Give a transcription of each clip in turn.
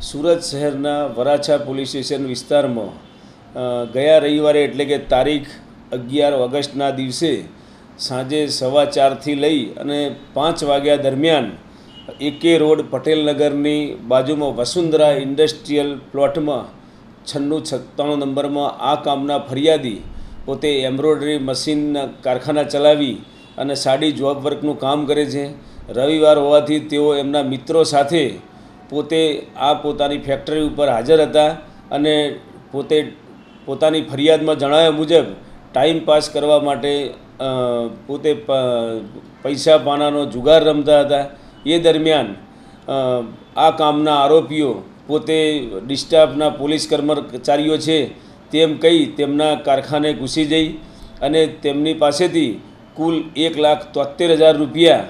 સુરત શહેરના Varachha police station વિસ્તારમાં ગયા રવિવારે એટલે કે તારીખ અગિયાર ઓગસ્ટના દિવસે સાંજે સવા ચારથી લઈ અને પાંચ વાગ્યા દરમિયાન એકે રોડ પટેલનગરની બાજુમાં વસુંધરા ઇન્ડસ્ટ્રીયલ પ્લોટમાં છન્નું સત્તાણું નંબરમાં આ કામના ફરિયાદી પોતે એમ્બ્રોઇડરી મશીનના કારખાના ચલાવી અને સાડી જોબ વર્કનું કામ કરે છે. રવિવાર હોવાથી તેઓ એમના મિત્રો સાથે પોતે આ પોતાની ફેક્ટરી ઉપર હાજર હતા અને પોતે પોતાની ફરિયાદમાં જણાવ્યા મુજબ ટાઈમ પાસ કરવા માટે પોતે પૈસા પાનાનો જુગાર રમતા હતા. એ દરમિયાન આ કામના આરોપીઓ પોતે ડિસ્ટાફના પોલીસ કર્મચારીઓ છે તેમ કહી તેમના કારખાને ઘૂસી જઈ અને તેમની પાસેથી કુલ એક લાખ તોતેર હજાર રૂપિયા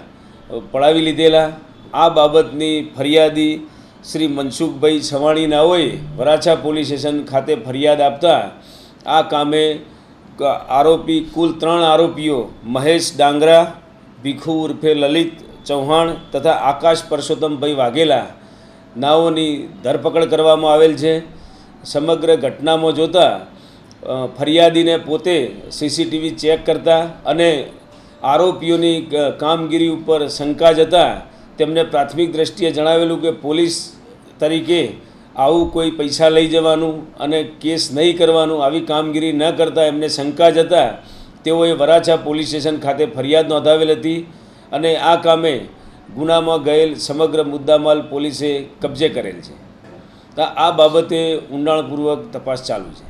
પડાવી લીધેલા. આ બાબતની ફરિયાદી શ્રી મનસુખભાઈ સવાણી નાઓએ વરાછા પોલીસ સ્ટેશન ખાતે ફરિયાદ આપતા આ કામે આરોપી કુલ ત્રણ આરોપીઓ મહેશ ડાંગરા, ભીખુ ઉર્ફે લલિત ચૌહાણ તથા આકાશ પરસોત્તમભાઈ વાઘેલા નાઓની ધરપકડ કરવામાં આવેલ છે. સમગ્ર ઘટનામાં જોતા ફરિયાદીને પોતે સીસીટીવી ચેક કરતા અને આરોપીઓની કામગીરી ઉપર શંકા જતા તેમને પ્રાથમિક દ્રષ્ટિએ જણાવેલું કે પોલીસ તરીકે આવું કોઈ પૈસા લઈ જવાનું અને કેસ નહીં કરવાનું, આવી કામગીરી ન કરતા એમને શંકા જતા તેઓએ વરાછા પોલીસ સ્ટેશન ખાતે ફરિયાદ નોંધાવેલ હતી અને આ કામે ગુનામાં ગયેલ સમગ્ર મુદ્દામાલ પોલીસે કબજે કરેલ છે. તો આ બાબતે ઊંડાણપૂર્વક તપાસ ચાલુ છે.